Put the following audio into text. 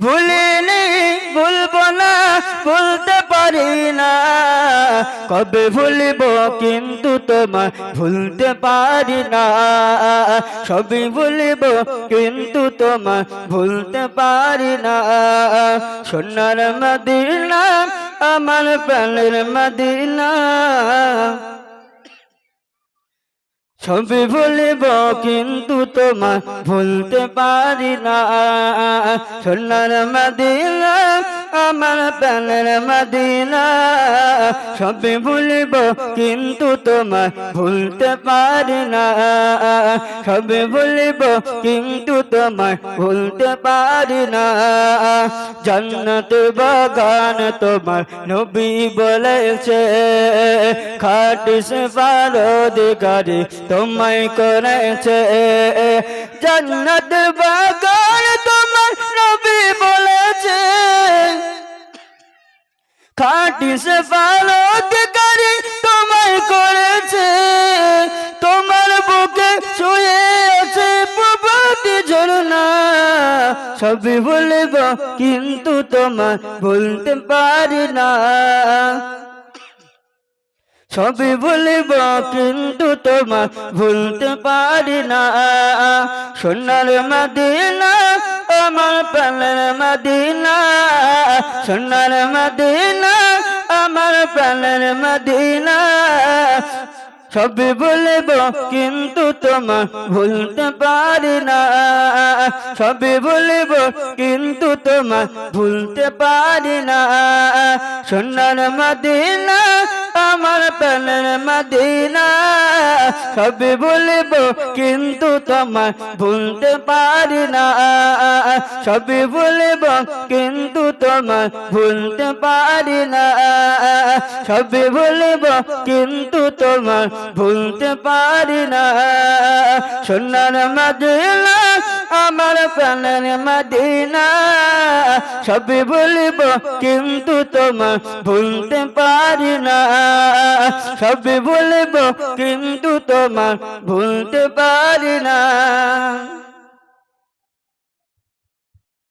ভুলিনি, ভুলবো না, ভুলতে পারি না। কবে ভুলব কিন্তু তোমার ভুলতে পারি না। সবই ভুলব কিন্তু তোমার ভুলতে পারি না। সোনার মদিনা, আমার প্রাণের মদিনা। সবই ভুলিব কিন্তু তোমার ভুলতে পারি না। সোনার মদিনা আমার প্যানের মদিনা। সবই ভুলিব, কিন্তু তোমার ভুলতে পারি না। সবই ভুলিব, কিন্তু তোমার ভুলতে পারি না। জান্নাত বাগান তোমার নবী বলেছে, খাটি সে পারোদিগারি তোমায় করেছে। জান্নাত বাগান সে পারোদিগারি তোমায় করেছে, তোমার বুকে শুয়ে আছে প্রভাতি ঝরনা। সবই বলব, কিন্তু তোমার বলতে পারি না। সবই বলব, কিন্তু তোমার ভুলতে পারি না। সোনার মদিনা, আমার প্রাণের মদিনা। সোনার মদিনা প্রাণের মদিনা। সবই বলব, কিন্তু তোমার ভুলতে পারি না। সবই বলব, কিন্তু তোমার ভুলতে পারি না। সোনার মদিনা, আমার প্রাণের মদিনা। সবই বলব, কিন্তু তোমার ভুলতে পারি না। সবই বলব, কিন্তু তোমার ভুলতে পারি না। সবই বলব, কিন্তু তোমার ভুলতে পারি না। সোনার মদিনা, আমার প্রাণের মদিনা। সবই বলব, কিন্তু তোমার ভুলতে পারি না। সবই বলব কিন্তু তোমার ভুলতে পারি না।